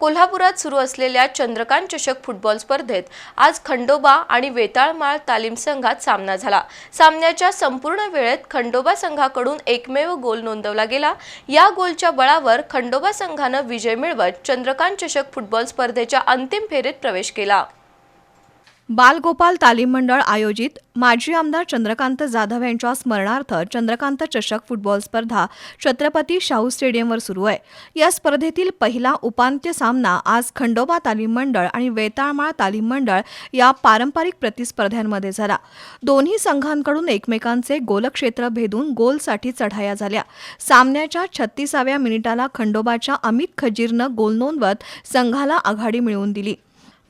कोल्हापुरात सुरू असलेल्या चंद्रकांत चषक फुटबॉल स्पर्धेत आज खंडोबा आणि वेताळमाळ तालीम संघात सामना झाला. सामन्याच्या संपूर्ण वेळेत खंडोबा संघाकडून एकमेव गोल नोंदवला गेला. या गोलच्या बळावर खंडोबा संघानं विजय मिळवत चंद्रकांत चषक फुटबॉल स्पर्धेच्या अंतिम फेरीत प्रवेश केला. बालगोपाल तालीम मंडळ आयोजित माजी आमदार चंद्रकांत जाधव यांच्या स्मरणार्थ चंद्रकांत चषक फुटबॉल स्पर्धा छत्रपती शाहू स्टेडियमवर सुरू आहे. या स्पर्धेतील पहिला उपांत्य सामना आज खंडोबा तालीम मंडळ आणि वेताळमाळ तालीम मंडळ या पारंपरिक प्रतिस्पर्ध्यांमध्ये झाला. दोन्ही संघांकडून एकमेकांचे गोलक्षेत्र भेदून गोलसाठी चढाया झाल्या. सामन्याच्या छत्तीसाव्या मिनिटाला खंडोबाच्या अमित खजीरनं गोल नोंदवत संघाला आघाडी मिळवून दिली.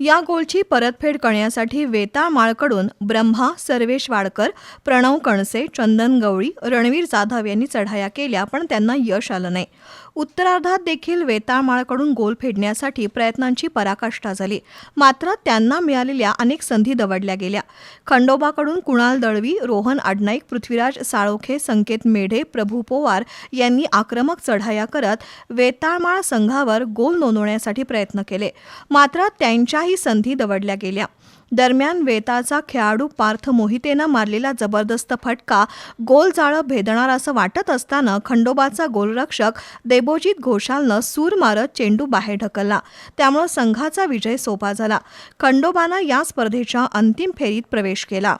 या गोलची परतफेड करण्यासाठी वेताळ माळकडून ब्रह्मा सर्वेश वाडकर प्रणव कणसे चंदन गवळी रणवीर जाधव यांनी चढाया केल्या पण त्यांना यश आलं नाही. उत्तरार्धात देखील वेताळमाळकडून गोल फेडण्यासाठी प्रयत्नांची पराकाष्ठा झाली. मात्र त्यांना मिळालेल्या अनेक संधी दवडल्या गेल्या. खंडोबाकडून कुणाल दळवी रोहन आडनाईक पृथ्वीराज साळोखे संकेत मेढे प्रभू पोवार यांनी आक्रमक चढाया करत वेताळमाळ संघावर गोल नोंदवण्यासाठी प्रयत्न केले. मात्र त्यांच्याही संधी दवडल्या गेल्या. दरम्यान वेताचा खेळाडू पार्थ मोहितेनं मारलेला जबरदस्त फटका गोल जाळं भेदणार असं वाटत असताना खंडोबाचा गोलरक्षक देबोजित घोषालनं सूर मारत चेंडू बाहेर ढकलला. त्यामुळे संघाचा विजय सोपा झाला. खंडोबानं या स्पर्धेच्या अंतिम फेरीत प्रवेश केला.